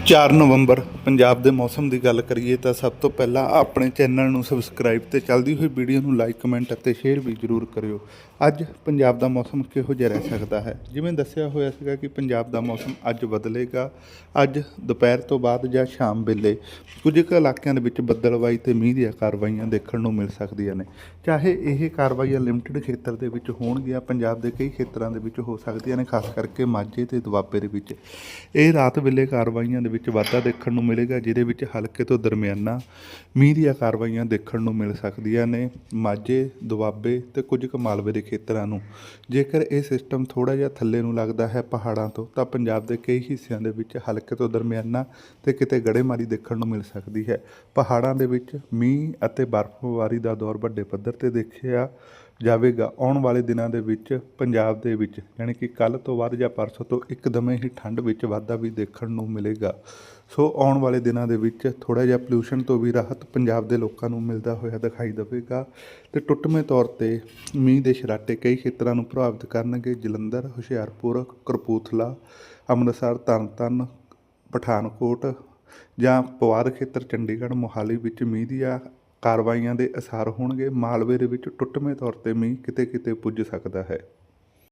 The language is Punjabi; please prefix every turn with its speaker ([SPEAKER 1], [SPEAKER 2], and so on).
[SPEAKER 1] 4 ਨਵੰਬਰ ਪੰਜਾਬ ਦੇ ਮੌਸਮ ਦੀ ਗੱਲ ਕਰੀਏ ਤਾਂ ਸਭ ਤੋਂ ਪਹਿਲਾਂ ਆਪਣੇ ਚੈਨਲ ਨੂੰ ਸਬਸਕ੍ਰਾਈਬ ਤੇ ਚੱਲਦੀ ਹੋਈ ਵੀਡੀਓ ਨੂੰ ਲਾਈਕ, ਕਮੈਂਟ ਅਤੇ ਸ਼ੇਅਰ ਵੀ ਜ਼ਰੂਰ ਕਰਿਓ। ਅੱਜ ਪੰਜਾਬ ਦਾ ਮੌਸਮ ਕਿਹੋ ਜਿਹਾ ਰਹਿ ਸਕਦਾ ਹੈ? ਜਿਵੇਂ ਦੱਸਿਆ ਹੋਇਆ ਸੀਗਾ ਕਿ ਪੰਜਾਬ ਦਾ ਮੌਸਮ ਅੱਜ ਬਦਲੇਗਾ। ਅੱਜ ਦੁਪਹਿਰ ਤੋਂ ਬਾਅਦ ਜਾਂ ਸ਼ਾਮ ਵੇਲੇ ਕੁਝ ਕੁ ਇਲਾਕਿਆਂ ਦੇ ਵਿੱਚ ਬੱਦਲਵਾਈ ਤੇ ਮੀਂਹ ਦੀਆਂ ਕਾਰਵਾਈਆਂ ਦੇਖਣ ਨੂੰ ਮਿਲ ਸਕਦੀਆਂ ਨੇ। ਚਾਹੇ ਇਹ ਕਾਰਵਾਈਆਂ ਲਿਮਟਿਡ ਖੇਤਰ ਦੇ ਵਿੱਚ ਹੋਣਗੀਆਂ, ਪੰਜਾਬ ਦੇ ਕਈ ਖੇਤਰਾਂ ਦੇ ਵਿੱਚ ਹੋ ਸਕਦੀਆਂ ਨੇ, ਖਾਸ ਕਰਕੇ ਮਾਝੇ ਤੇ ਦੁਆਬੇ ਦੇ ਵਿੱਚ। ਇਹ ਰਾਤ ਵੇਲੇ ਕਾਰਵਾਈਆਂ ਦੇ ਵਿੱਚ ਵਾਧਾ ਦੇਖਣ ਨੂੰ ਮਿਲੇਗਾ, ਜਿਹਦੇ ਵਿੱਚ ਹਲਕੇ ਤੋਂ ਦਰਮਿਆਨਾ ਮੀਂਹ ਦੀਆਂ ਕਾਰਵਾਈਆਂ ਦੇਖਣ ਨੂੰ ਮਿਲ ਸਕਦੀਆਂ ਨੇ, ਮਾਝੇ, ਦੁਆਬੇ ਤੇ ਕੁਝ ਕੁ ਮਾਲਵੇ ਦੇ ਖੇਤਰਾਂ ਨੂੰ। ਜੇਕਰ ਇਹ ਸਿਸਟਮ ਥੋੜਾ ਜਿਹਾ ਥੱਲੇ ਨੂੰ ਲੱਗਦਾ ਹੈ ਪਹਾੜਾਂ ਤੋਂ, ਤਾਂ ਪੰਜਾਬ ਦੇ ਕਈ ਹਿੱਸਿਆਂ ਦੇ ਵਿੱਚ ਹਲਕੇ ਤੋਂ ਦਰਮਿਆਨਾ ਤੇ ਕਿਤੇ ਗੜੇਮਾਰੀ ਦੇਖਣ ਨੂੰ ਮਿਲ ਸਕਦੀ ਹੈ। ਪਹਾੜਾਂ ਦੇ ਵਿੱਚ ਮੀਂਹ ਅਤੇ ਬਰਫ਼ਬਾਰੀ ਦਾ ਦੌਰ ਵੱਡੇ ਪੱਧਰ ਤੇ ਦੇਖਿਆ ਜਾਵੇਗਾ। ਆਉਣ ਵਾਲੇ ਦਿਨਾਂ ਦੇ ਵਿੱਚ, ਪੰਜਾਬ ਦੇ ਵਿੱਚ, ਯਾਨੀ ਕਿ ਕੱਲ ਤੋਂ ਬਾਅਦ ਜਾਂ ਪਰਸੋਂ ਤੋਂ ਇੱਕਦਮੇ ਹੀ ਠੰਡ ਵਿੱਚ ਵਾਧਾ ਵੀ ਦੇਖਣ ਨੂੰ ਮਿਲੇਗਾ। ਸੋ ਆਉਣ ਵਾਲੇ ਦਿਨਾਂ ਦੇ ਵਿੱਚ ਥੋੜਾ ਜਿਹਾ ਪੋਲੂਸ਼ਨ ਤੋਂ ਵੀ ਰਾਹਤ ਪੰਜਾਬ ਦੇ ਲੋਕਾਂ ਨੂੰ ਮਿਲਦਾ ਹੋਇਆ ਦਿਖਾਈ ਦੇਵੇਗਾ ਤੇ ਟੁੱਟਵੇਂ ਤੌਰ ਤੇ ਮੀਂਹ ਦੇ ਸ਼ਰਾਟੇ ਕਈ ਖੇਤਰਾਂ ਨੂੰ ਪ੍ਰਭਾਵਿਤ ਕਰਨਗੇ। ਜਲੰਧਰ, ਹੁਸ਼ਿਆਰਪੁਰ ਕਰਪੂਥਲਾ ਅੰਮ੍ਰਿਤਸਰ ਤਰਨਤਾਰਨ ਪਠਾਨਕੋਟ ਜਾਂ ਪਵਾਰ ਖੇਤਰ, ਚੰਡੀਗੜ੍ਹ, ਮੋਹਾਲੀ ਵਿੱਚ ਮੀਂਹ ਦੀਆਂ ਕਾਰਵਾਈਆਂ ਦੇ ਅਸਰ ਹੋਣਗੇ। ਮਾਲਵੇ ਦੇ ਵਿੱਚ ਟੁੱਟਵੇਂ ਤੌਰ ਤੇ ਮੀਂਹ ਕਿਤੇ ਕਿਤੇ ਪੁੱਜ ਸਕਦਾ ਹੈ।